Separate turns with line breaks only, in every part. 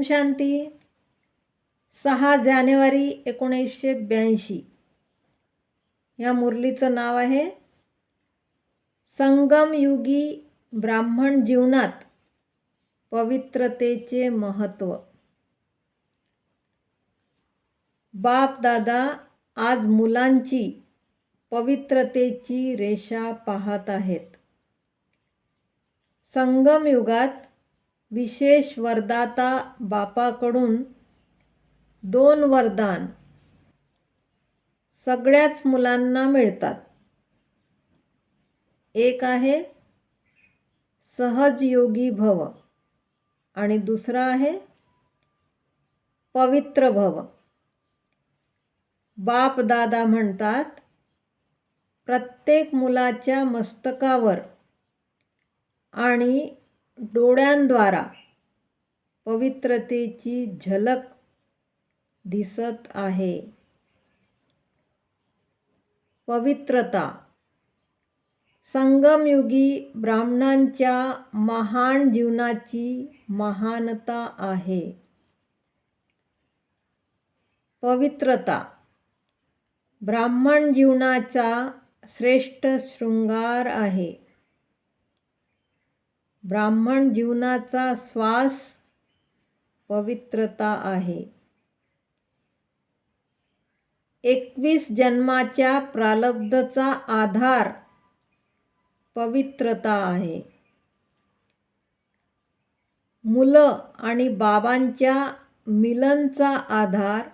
ओम शांती. सहा जानेवारी एकोणीसशे ब्याऐंशी. या मुरलीचं नाव आहे संगमयुगी ब्राह्मण जीवनात पवित्रतेचे महत्त्व बाप दादा आज मुलांची पवित्रतेची रेषा पाहत आहेत. संगमयुगात विशेष वरदाता बापाकडून दोन वरदान सगळ्याच मुलांना मिळतात. एक आहे सहजयोगी भव आणि दुसरा आहे पवित्र भव. बाप दादा म्हणतात प्रत्येक मुलाच्या मस्तकावर आणि डोळ्यांद्वारा पवित्रतेची झलक दिसत आहे. पवित्रता. संगमयुगी ब्राह्मणांच्या महान जीवनाची महानता आहे. पवित्रता. ब्राह्मण जीवनाचा श्रेष्ठ शृंगार आहे. ब्राह्मण जीवनाचा श्वास पवित्रता आहे. एकवीस जन्माच्या प्रालब्धचा आधार पवित्रता आहे. मुलं आणि बाबांच्या मिलनचा आधार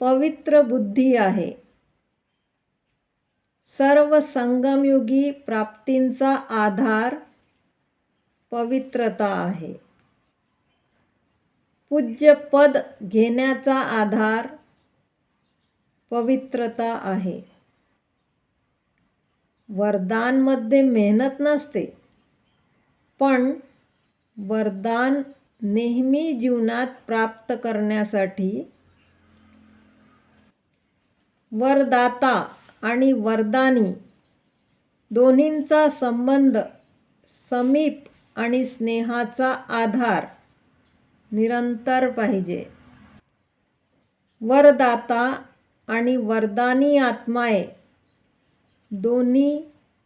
पवित्र बुद्धी आहे. सर्व संगमयुगी प्राप्तींचा आधार पवित्रता आहे. पूज्य पद घेण्याचा आधार पवित्रता आहे. वरदानमध्ये मेहनत नसते पण वरदान नेहमी जीवनात प्राप्त करण्यासाठी वरदाता आणि वरदानी. दोन्हींचा संबंध समीप आणि स्नेहाचा आधार निरंतर पाहिजे. वरदाता आणि वरदानी आत्माए. दोन्ही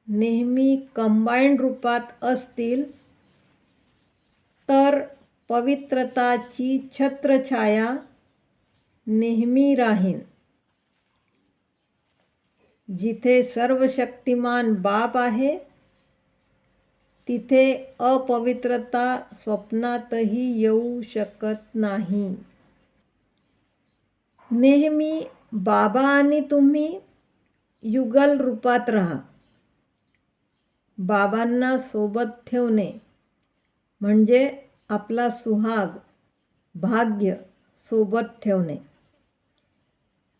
नेहमी कंबाईंड रूपात असतील तर पवित्रताची छत्रछाया नेहमी राहीन. जिथे सर्वशक्तिमान बाप आहे तिथे अपवित्रता स्वप्नातही येऊ शकत नाही. नेहमी बाबा आणि तुम्ही युगल रूपात राहा. बाबांना सोबत ठेवणे म्हणजे आपला सुहाग भाग्य सोबत ठेवणे.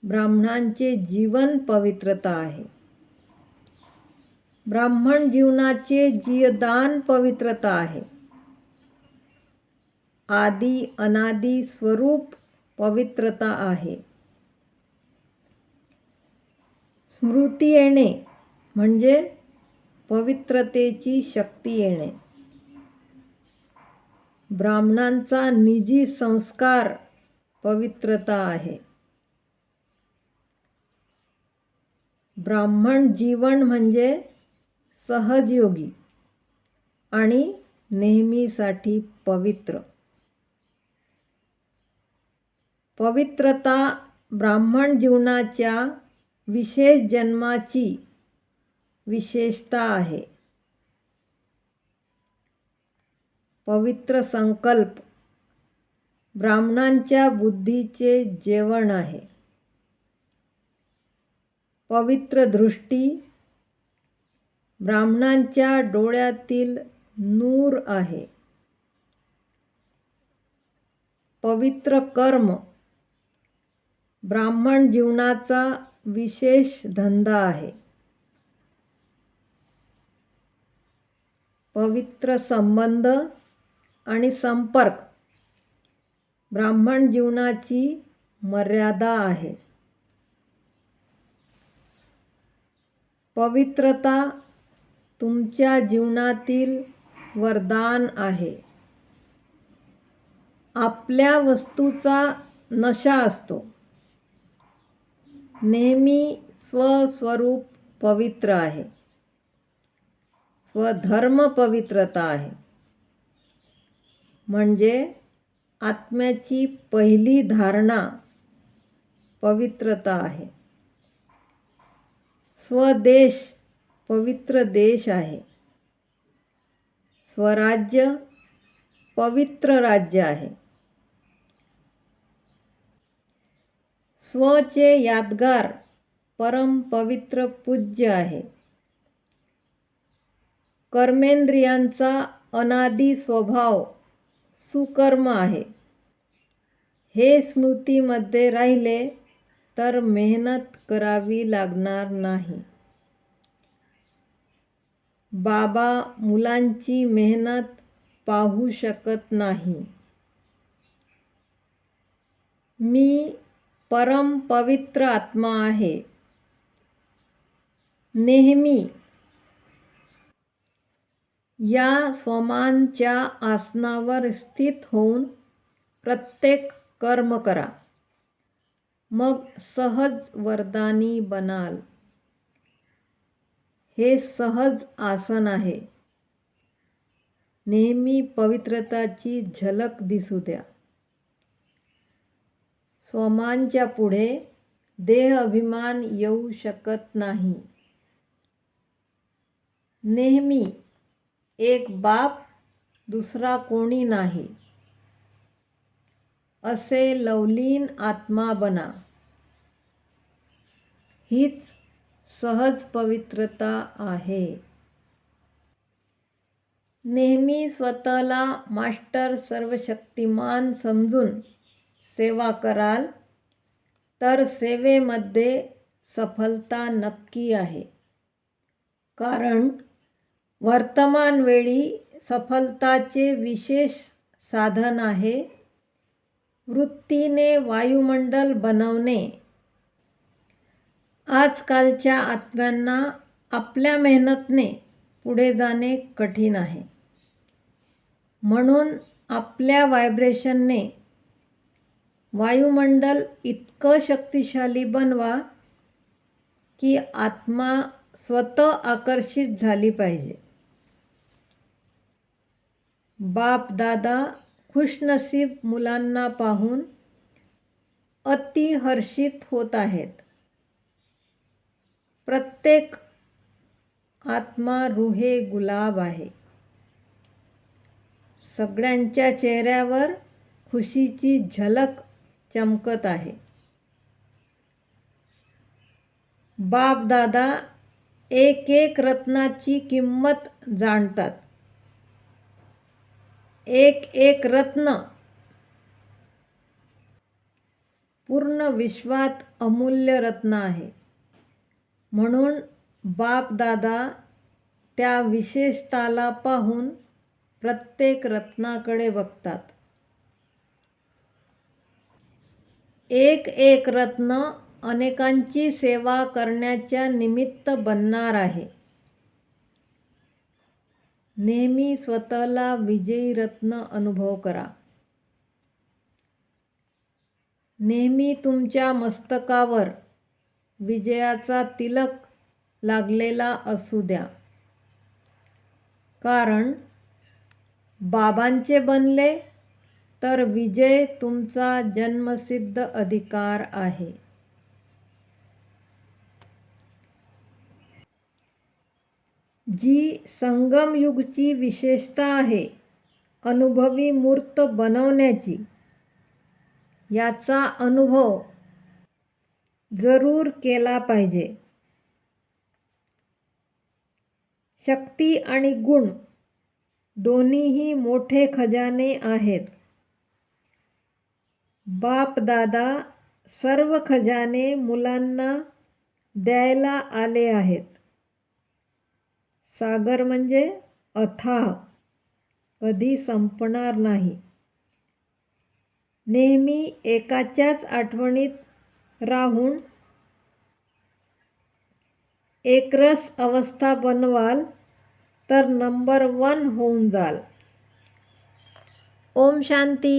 ब्राह्मणांचे जीवन पवित्रता आहे. ब्राह्मण जीवनाचे जीयदान पवित्रता आहे. आदी अनादी स्वरूप पवित्रता आहे. स्मृती येणे म्हणजे पवित्रतेची शक्ती येणे. ब्राह्मणांचा निजी संस्कार पवित्रता आहे. ब्राह्मण जीवन म्हणजे सहजयोगी आणि नेहमीसाठी पवित्र. पवित्रता ब्राह्मण जीवनाच्या विशेष जन्माची विशेषता आहे. पवित्र संकल्प ब्राह्मणांच्या बुद्धीचे जेवण आहे. पवित्र दृष्टी ब्राह्मणांच्या डोळ्यातील नूर आहे. पवित्र कर्म ब्राह्मण जीवनाचा विशेष धंदा आहे. पवित्र संबंध आणि संपर्क ब्राह्मण जीवनाची मर्यादा आहे. पवित्रता तुमच्या जीवनातील वरदान आहे. आपल्या वस्तूचा नशा असतो. नेहमी स्वस्वरूप पवित्र आहे. स्वधर्म पवित्रता आहे. म्हणजे आत्म्याची पहिली धारणा पवित्रता आहे. स्वदेश पवित्र देश आहे. स्वराज्य पवित्र राज्य आहे. स्वचे यादगार परम पवित्र पूज्य आहे. कर्मेंद्रियांचा अनादी स्वभाव सुकर्म आहे. हे स्मृतीमध्ये राहिले तर मेहनत करावी लागणार नाही. बाबा मुलांची मेहनत पाहू शकत नाही. मी परम पवित्र आत्मा आहे. नेहमी या स्वमानच्या आसनावर स्थित होऊन प्रत्येक कर्म करा. मग सहज वरदानी बनाल. हे सहज आसन आहे. नेहमी पवित्रताची झलक दिसू द्या. स्वमानच्या पुढे देह अभिमान येऊ शकत नाही. नेहमी एक बाप दुसरा कोणी नाही. असे लवलीन आत्मा बना. हीच सहज पवित्रता आहे. नेहमी स्वतःला मास्टर सर्वशक्तिमान समजून सेवा कराल तर सेवेमध्ये सफलता नक्की आहे. कारण वर्तमान वेळी सफलताचे विशेष साधन आहे. वृत्तीने वायुमंडल बनवणे. आजकालच्या आत्म्यांना आपल्या मेहनतने पुढे जाणे कठीण आहे. म्हणून आपल्या व्हायब्रेशनने वायुमंडल इतकं शक्तिशाली बनवा की आत्मा स्वतः आकर्षित झाली पाहिजे. बाप दादा खुशनसीब मुलांना पाहून अतिहर्षित होत आहेत. प्रत्येक आत्मा रुहे गुलाब आहे. सगळ्यांच्या चेहऱ्यावर खुशीची झलक चमकत आहे. बाप दादा एक एक रत्नाची किंमत जाणतात. एक एक रत्न. पूर्ण विश्वात अमूल्य रत्न आहे. म्हणून बाप दादा त्या विशेषताला पाहून प्रत्येक रत्नाकडे बघतात. एक एक रत्न अनेकांची सेवा करण्याच्या निमित्त बनणार आहे. नेहमी स्वतःला विजयी रत्न अनुभव करा. नेहमी तुमच्या मस्तकावर विजयाचा तिलक लागलेला असू द्या. कारण बाबांचे बनले तर विजय तुमचा जन्मसिद्ध अधिकार आहे. जी संगमयुगची विशेषता आहे अनुभवी मूर्त बनवण्याची. याचा अनुभव जरूर केला पाहिजे. शक्ती आणि गुण दोन्हीही मोठे खजाने आहेत. बाप दादा सर्व खजाने मुलांना द्यायला आले आहेत. सागर म्हणजे अथाह कधी संपणार नाही. नेहमी एकाच्याच आठवणीत राहून एकरस अवस्था बनवाल तर नंबर वन होऊन जाल. ओम शांती.